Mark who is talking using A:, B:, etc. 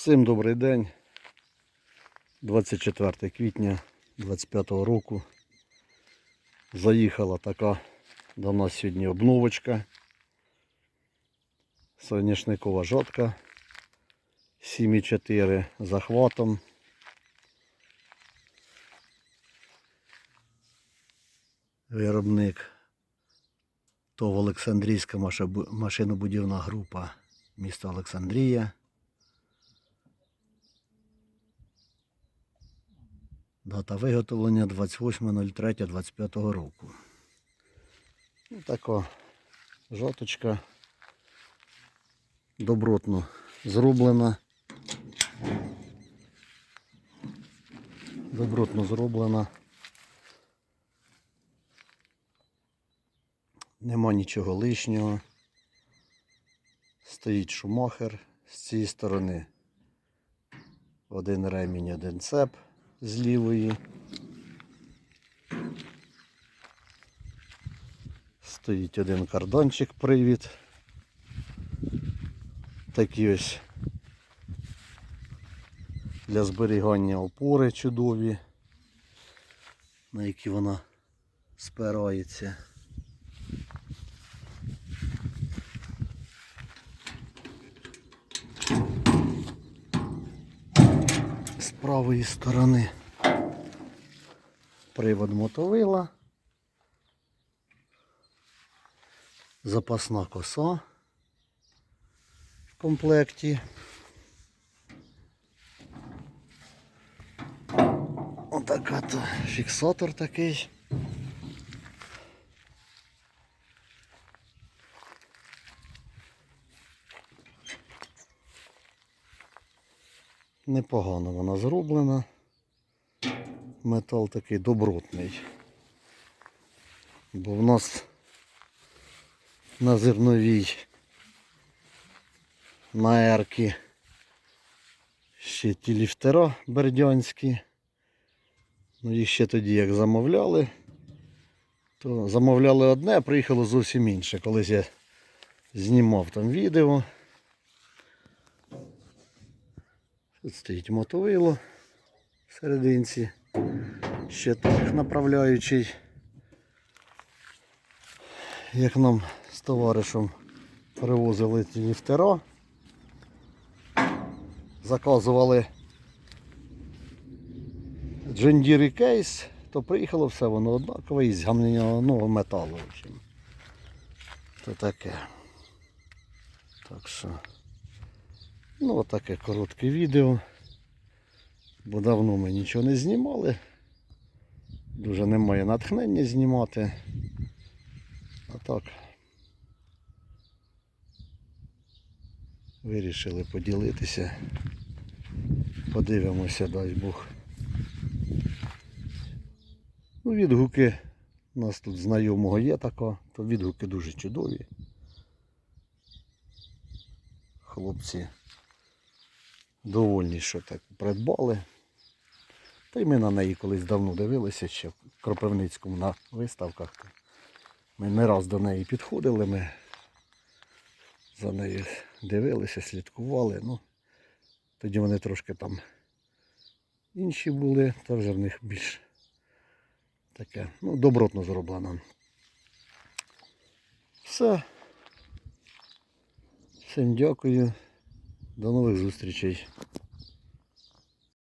A: Всім добрий день. 24 квітня 25 року. Заїхала така до нас сьогодні обновочка. Соняшникова жатка 7,4 захватом. Виробник ТОВ Олександрійська машинобудівна група міста Олександрія. Дата виготовлення 28.03.25 року. Ну, така жаточка добротно зроблена. Добротно зроблена. Нема нічого лишнього. Стоїть шумахер з цієї сторони. Один ремінь, один цеп з лівої. Стоїть один кордончик привід. Такі ось для зберігання опори чудові, на які вона спирається. Правої сторони привод мотовила, запасна коса в комплекті. Отака то фіксатор такий. Непогано вона зроблена. Метал такий добротний. Бо в нас на зерновій на ерки ще ті ліфтера бердянські. Ну, їх ще тоді як замовляли, то замовляли одне, а приїхало зовсім інше. Колись я знімав там відео. Тут стоїть мотовило в. Ще так направляючий. Як нам з товаришем привозили ті ліфтера. Заказували джендірі кейс, то приїхало все воно однакове із гамняного металу. В таке. Так що. Ну, отаке коротке відео. Бо давно ми нічого не знімали. Дуже немає натхнення знімати. А так. Вирішили поділитися. Подивимося, дай Бог. Ну, відгуки у нас тут знайомого є така, то відгуки дуже чудові. Хлопці довольні, що так придбали. Та й ми на неї колись давно дивилися ще в Кропивницькому на виставках. Ми не раз до неї підходили, ми за нею дивилися, слідкували. Ну, тоді вони трошки там інші були, та вже в них більш таке, ну, добротно зроблено. Все. Всім дякую. До нових зустрічей.